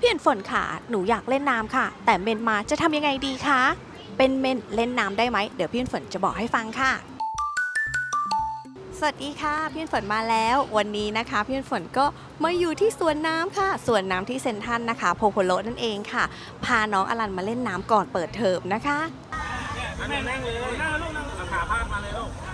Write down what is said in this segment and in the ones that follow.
พี่เห็นฝนค่ะ หนูอยากเล่นน้ำค่ะ แต่เมนมาจะทำยังไงดีคะ เป็นเมนเล่นน้ำได้ไหม เดี๋ยวพี่เห็นฝนจะบอกให้ฟังค่ะ สวัสดีค่ะพี่เห็นฝนมาแล้ว วันนี้นะคะพี่เห็นฝนก็มาอยู่ที่สวนน้ำค่ะ สวนน้ำที่เซนทันนะคะ โพโพโลนั่นเองค่ะ พาน้องอลันมาเล่นน้ำก่อนเปิดเทอมนะคะนั่งเลยนั่งลูกนั่งขาพาดมาเลยลูก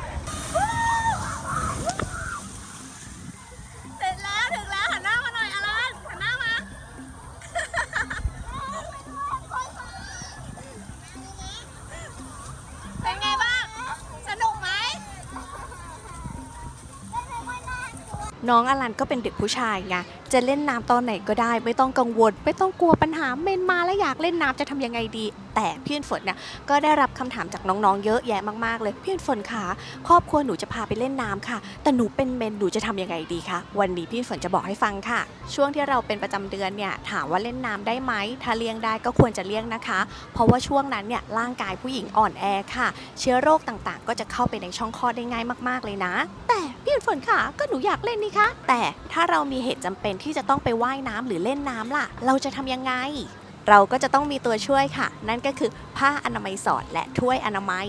น้องอลันก็เป็นเด็กผู้ชายไง จะเล่นน้ำตอนไหนก็ได้ ไม่ต้องกังวล ไม่ต้องกลัวปัญหาเมนมาแล้วอยากเล่นน้ำจะทำยังไงดี แต่พี่อนฝนเนี่ยก็ได้รับคำถามจากน้องๆ เยอะแยะมากๆเลยพี่อนฝนคะครอบครัวหนูจะพาไปเล่นน้ำค่ะ แต่หนูเป็นเมนหนูจะทำยังไงดีคะวันนี้พี่อนฝนจะบอกให้ฟังค่ะ ช่วงที่เราเป็นประจำเดือนเนี่ยถามว่าเล่นน้ำได้ไหมถ้าเลี่ยงได้ก็ควรจะเลี่ยงนะคะ เพราะว่าช่วงนั้นเนี่ยร่างกายผู้หญิงอ่อนแอค่ะ เชื้อโรคต่างๆ ก็จะเข้าไปในช่องคลอดได้ง่ายมากๆเลยนะ แต่พี่ฝนค่ะก็หนูอยากเล่นนี่คะแต่ถ้าเรามีเหตุจำเป็นที่ที่จะต้องไปว่ายน้ำหรือเล่นน้ำล่ะ เราจะทำยังไง เราก็จะต้องมีตัวช่วยค่ะ นั่นก็คือผ้าอนามัยสอดและถ้วยอนามัย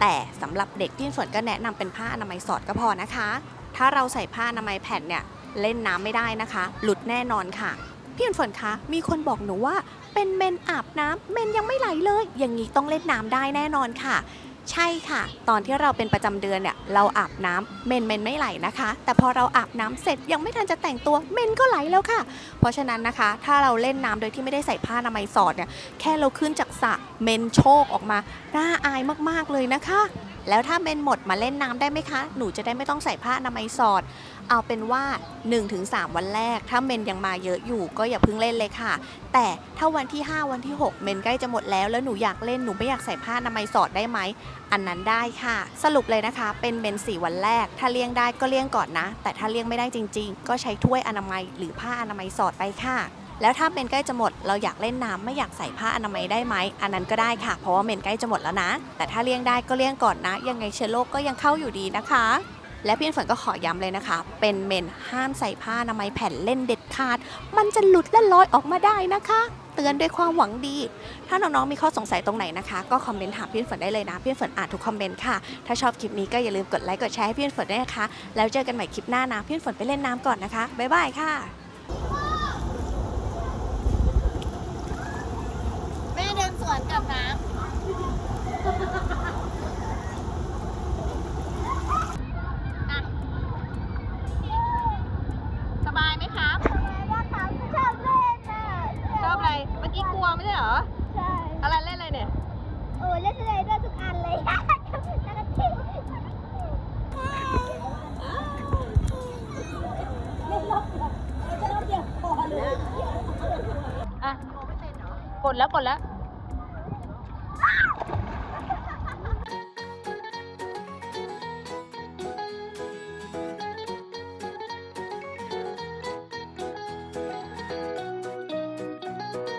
แต่สำหรับเด็กพี่ฝนก็แนะนำเป็นผ้าอนามัยสอดก็พอนะคะ ถ้าเราใส่ผ้าอนามัยแผ่นเนี่ยเล่นน้ำไม่ได้นะคะ หลุดแน่นอนค่ะพี่ฝนคะมีคนบอกหนูว่าเป็นเมนอาบน้ำเมนยังไม่ไหลเลย อย่างนี้ต้องเล่นน้ำได้แน่นอนค่ะ ใช่ค่ะ ตอนที่เราเป็นประจำเดือนเนี่ยเราอาบน้ำเมนเมนไม่ไหลนะคะ แต่พอเราอาบน้ำเสร็จยังไม่ทันจะแต่งตัวเมนก็ไหลแล้วค่ะ เพราะฉะนั้นนะคะ ถ้าเราเล่นน้ำโดยที่ไม่ได้ใส่ผ้าอนามัยสอดเนี่ยแค่เราขึ้นจากสระเมนโชกออกมาน่าอายมากๆเลยนะคะ แล้วถ้าเมนหมดมาเล่นน้ำได้ไหมคะ หนูจะได้ไม่ต้องใส่ผ้าอนามัยสอด เอาเป็นว่า 1-3 วันแรก ถ้าเมนยังมาเยอะอยู่ก็อย่าเพิ่งเล่นเลยค่ะ แต่ถ้าวันที่ 5 วันที่ 6 เมนใกล้จะหมดแล้วแล้วหนูอยากเล่นหนูไม่อยากใส่ผ้าอนามัยสอดได้ไหม อันนั้นได้ค่ะ สรุปเลยนะคะ เป็นเมน 4 วันแรก ถ้าเลี่ยงได้ก็เลี่ยงก่อนนะ แต่ถ้าเลี่ยงไม่ได้จริง ๆ ก็ใช้ถ้วยอนามัยหรือผ้าอนามัยสอดไปค่ะ แล้วถ้าเมนใกล้จะหมดเราอยากเล่นน้ำไม่อยากใส่ผ้าอนามัยได้ไหมอันนั้นก็ได้ค่ะ เพราะว่าเมนใกล้จะหมดแล้วนะ แต่ถ้าเลี่ยงได้ก็เลี่ยงก่อนนะ ยังไงเชื้อโรคก็ยังเข้าอยู่ดีนะคะ และพี่ฝนก็ขอย้ำเลยนะคะ เป็นเมนห้ามใส่ผ้าอนามัยแผ่นเล่นเด็ดขาด มันจะหลุดและลอยออกมาได้นะคะเตือนด้วยความหวังดี ถ้าน้องๆ มีข้อสงสัยตรงไหนนะคะ ก็คอมเมนต์ถามพี่ฝนได้เลยนะพี่ฝนอ่านทุกคอมเมนต์ค่ะ ถ้าชอบคลิปนี้ก็อย่าลืมกดไลค์ กดแชร์ให้พี่ฝนด้วยนะคะ แล้วเจอกันใหม่คลิปหน้านะพี่ฝนไปเล่นน้ำก่อนนะคะ บ๊ายบายค่ะ แม่เดินส วนกับน้ำอะสบายไหมครับชอบเล่นน่ะชอบอะไร เมื่อกี้กลัวไม่ใช่เหรอใช่อะไรเล่นอะไรเนี่ยโอ้เล่นเลยได้ทุกอันเลยแล้วก็ทิ้งเล่นรอบเดียวเล่นรอบเดียวพอเลยอะกดแล้วกดแล้ว